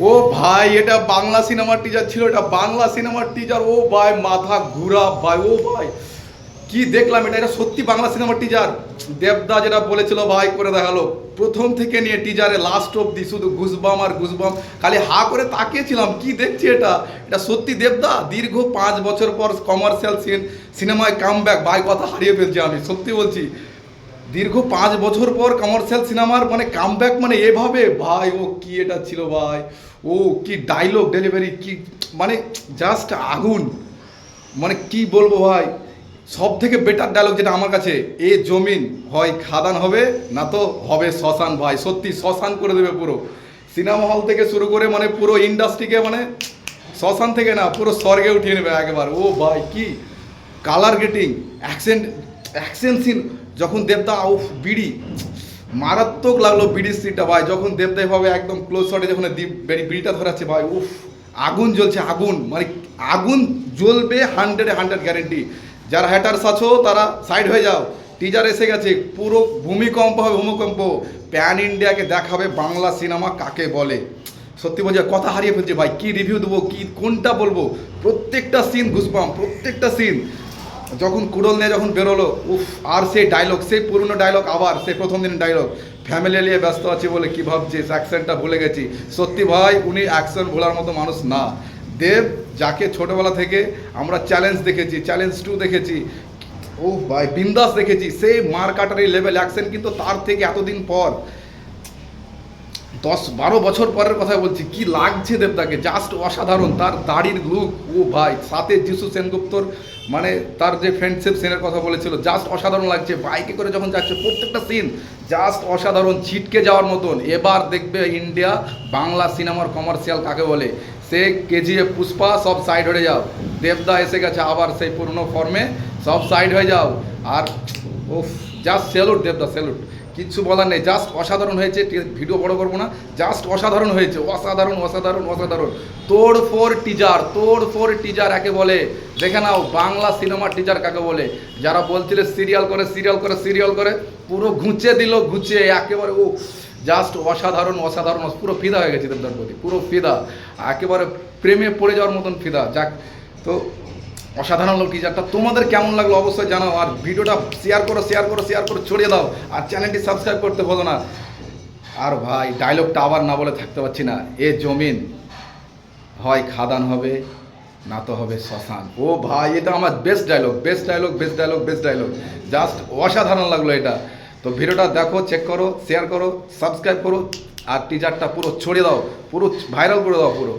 ও ভাই, এটা বাংলা সিনেমার টিজার ছিল, এটা বাংলা সিনেমার টিজার ও ভাই, মাথা ঘুরা ভাই, ও ভাই। কি দেখলাম এটা? এটা সত্যি বাংলা সিনেমার টিজার দেবদা যেটা বলেছিল ভাই, করে দেখাল। প্রথম থেকে নিয়ে টিজারে লাস্ট অবধি, শুধু ঘুষবাম আর ঘুষবাম। খালি হা করে তাকিয়েছিলাম, কি দেখছি এটা? এটা সত্যি দেবদা? দীর্ঘ পাঁচ বছর পর কমার্শিয়াল সিন সিনেমায় কাম ব্যাক ভাই, কথা হারিয়ে ফেলছি আমি, সত্যি বলছি। দীর্ঘ পাঁচ বছর পর কমার্শিয়াল সিনেমার মানে কামব্যাক মানে এভাবে, ভাই, ও কি এটা ছিল, ভাই? ও কি ডায়লগ ডেলিভারি কি মানে জাস্ট আগুন। মানে কি বলব, ভাই? সব থেকে বেটার ডায়লগ যেটা আমার কাছে, এ জমিন হয় খাদান হবে, না তো হবে শ্মশান, ভাই। সত্যি শ্মশান করে দেবে পুরো। সিনেমা হল থেকে শুরু করে মানে পুরো ইন্ডাস্ট্রিকে মানে শ্মশান থেকে না, পুরো স্বর্গে উঠিয়ে নেবে একবার। ও ভাই, কি? Colour getting accent action scene যখন দেবদা উফ বিড়ি, মারাত্মক লাগল বিড়ি সিনটা ভাই। যখন দেবদা এভাবে একদম ক্লোজ শটে যখন বিড়িটা ধরাচ্ছে ভাই, উফ, আগুন জ্বলছে, আগুন। মানে আগুন জ্বলবে হান্ড্রেডে হান্ড্রেড গ্যারেন্টি যারা হ্যাটার্স আছো, তারা সাইড হয়ে যাও। টিজার এসে গেছে, পুরো ভূমিকম্প হবে, ভূমিকম্প। প্যান ইন্ডিয়াকে দেখাবে বাংলা সিনেমা কাকে বলে। সত্যি বলছি কথা হারিয়ে ফেলছে ভাই। কি রিভিউ দেবো, কি, কোনটা বলব? প্রত্যেকটা সিন ঘুষপাম প্রত্যেকটা সিন যখন কুড়ল নিয়ে যখন বেরোলো, উফ, আর সেই ডায়লগ সেই পুরনো ডায়লগ আবার, সেই প্রথম দিনের ডায়লগ ফ্যামিলি নিয়ে ব্যস্ত আছে বলে কি ভাবছিস? অ্যাকশনটা ভুলে গেছি। সত্যি ভাই, উনি অ্যাকশন ভোলার মতো মানুষ না। দেব, যাকে ছোটোবেলা থেকে আমরা চ্যালেঞ্জ দেখেছি চ্যালেঞ্জ টু দেখেছি, ও ভাই, বিন্দাস দেখেছি, সেই মার কাটারি লেভেল অ্যাকশন কিন্তু তার থেকে এতদিন পর। দশ বারো বছর পরের কথা বলছি, কি লাগছে দেবদাকে জাস্ট অসাধারণ, তার দাড়ির লুক ও ভাই, সাথে যিশু সেনগুপ্তর মানে তার যে ফ্রেন্ডশিপ সিনের কথা বলেছিল জাস্ট অসাধারণ লাগছে। বাইকে করে যখন যাচ্ছে, প্রত্যেকটা সিন জাস্ট অসাধারণ, ছিটকে যাওয়ার মতন। এবার দেখবে ইন্ডিয়া বাংলা সিনেমার কমার্শিয়াল কাকে বলে? সে কেজিএফ, পুষ্পা, সব সাইড হয়ে যাও। দেবদা এসে গেছে আবার সেই পুরনো ফর্মে সব সাইড হয়ে যাও। আর ও জাস্ট স্যালুট দেবদা স্যালুট কিচ্ছু বলার নেই। জাস্ট অসাধারণ হয়েছে। ভিডিও বড় করব না। জাস্ট অসাধারণ হয়েছে। অসাধারণ অসাধারণ অসাধারণ। তোড় ফোর টিজার তোড় ফোর টিজার একে বলে? দেখে নাও, বাংলা সিনেমার টিজার কাকে বলে? যারা বলছিলে সিরিয়াল করে সিরিয়াল করে সিরিয়াল করে, পুরো ঘুঁচে দিল, ঘুঁচে, একেবারে ও জাস্ট অসাধারণ অসাধারণ, পুরো ফিদা হয়ে গেছে দেবদার প্রতি পুরো ফিদা। একেবারে প্রেমে পড়ে যাওয়ার মতন ফিদা। যাক, তো অসাধারণ লোক টিজারটা তোমাদের কেমন লাগল অবশ্যই জানাও, আর ভিডিওটা শেয়ার করো শেয়ার করো শেয়ার করে, ছড়িয়ে দাও, আর চ্যানেলটি সাবস্ক্রাইব করতে বলো না। আর ভাই ডায়লগটা আবার না বলে থাকতে পারছি না। এ জমিন, হয় খাদান হবে, না তো হবে শ্মশান। ও ভাই, এটা আমার best dialogue best dialogue best dialogue best dialogue just অসাধারণ লাগল এটা। তো ভিডিওটা দেখো চেক করো শেয়ার করো সাবস্ক্রাইব করো, আর টিজারটা পুরো ছড়িয়ে দাও, পুরো ভাইরাল করে দাও পুরো।